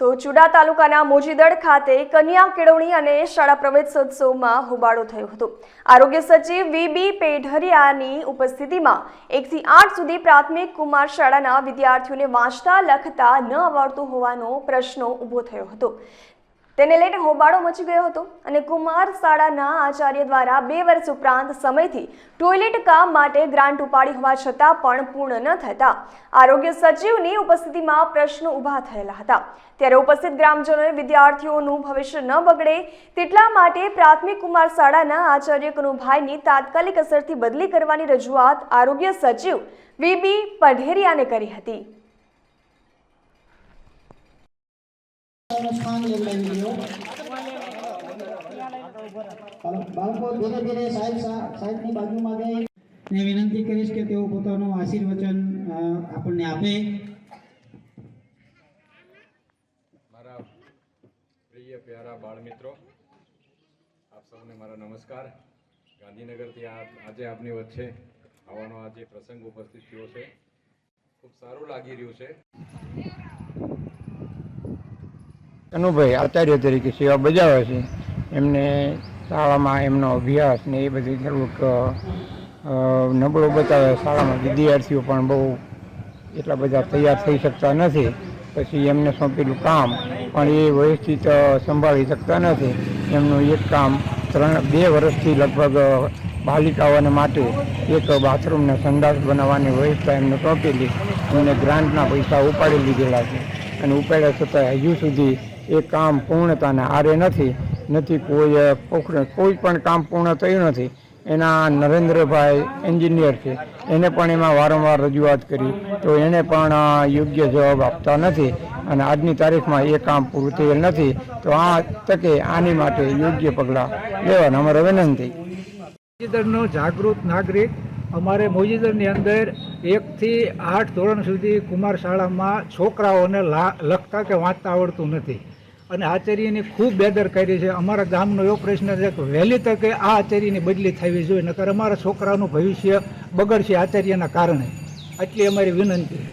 તો ચુડા તાલુકાના મોજીદડ ખાતે કન્યા કેળવણી અને શાળા પ્રવેશોત્સવમાં હોબાળો થયો હતો. આરોગ્ય સચિવ વીબી પેઢરિયાની ઉપસ્થિતિમાં એકથી આઠ સુધી પ્રાથમિક કુમાર શાળાના વિદ્યાર્થીઓને વાંચતા, લખતા ન આવડતું હોવાનો પ્રશ્ન ઊભો થયો હતો. તેને લઈને હોબાળો મચી ગયો હતો અને કુમાર શાળાના આચાર્ય દ્વારા બે વર્ષ ઉપરાંત સમયથી ટોયલેટ કામ માટે ગ્રાન્ટ ઉપાડી હોવા છતાં પણ પૂર્ણ ન થતા આરોગ્ય સચિવની ઉપસ્થિતિમાં પ્રશ્નો ઊભા થયેલા હતા. ત્યારે ઉપસ્થિત ગ્રામજનોએ વિદ્યાર્થીઓનું ભવિષ્ય ન બગડે તેટલા માટે પ્રાથમિક કુમાર શાળાના આચાર્ય કનુભાઈની તાત્કાલિક અસરથી બદલી કરવાની રજૂઆત આરોગ્ય સચિવ વીબી પઢેરિયાને કરી હતી. વિનંતી કરીશ કે તેઓ પોતાનું આશીર્વચન આપણને આપે. મારા પ્રિય, પ્યારા બાળ મિત્રો આપ સૌને મારા નમસ્કાર. ગાંધીનગરથી આજે આપની વચ્ચે આવવાનો આજે પ્રસંગ ઉપસ્થિત થયો છે, ખૂબ સારું લાગી રહ્યું છે. કનુભાઈ આચાર્ય તરીકે સેવા બજાવે છે. એમને શાળામાં એમનો અભ્યાસ ને એ બધું થોડુંક નબળો બતાવે. શાળામાં વિદ્યાર્થીઓ પણ બહુ એટલા બધા તૈયાર થઈ શકતા નથી. પછી એમને સોંપેલું કામ, પણ એ વ્યવસ્થિત સંભાળી શકતા નથી. એમનું એક કામ ત્રણ, બે વર્ષથી લગભગ બાલિકાઓને માટે એક બાથરૂમને સંડાસ બનાવવાની વ્યવસ્થા એમને સોંપેલી. એમને ગ્રાન્ટના પૈસા ઉપાડી લીધેલા છે. અને ઉપાડ્યા છતાં હજુ સુધી એ કામ પૂર્ણતાને આરે નથી નથી કોઈ કોઈ પણ કામ પૂર્ણ થયું નથી. એના નરેન્દ્રભાઈ એન્જિનિયર છે. એને પણ એમાં વારંવાર રજૂઆત કરી. તો એને પણ યોગ્ય જવાબ આપતા નથી અને આજની તારીખમાં એ કામ પૂરું થયેલ નથી. તો આ તકે આની માટે યોગ્ય પગલાં લેવાના. અમારે વિનંતી. મોજીદરનો જાગૃત નાગરિક. અમારે મોજીદરની અંદર એકથી આઠ ધોરણ સુધી કુમાર શાળામાં છોકરાઓને લખતા કે વાંચતા આવડતું નથી. અને આચાર્યની ખૂબ બેદરકારી છે. અમારા ગામનો એવો પ્રશ્ન છે કે વહેલી તકે આ આચાર્યની બદલી થવી જોઈએ, નકર અમારા છોકરાનું ભવિષ્ય બગડશે આચાર્યના કારણે. આટલી અમારી વિનંતી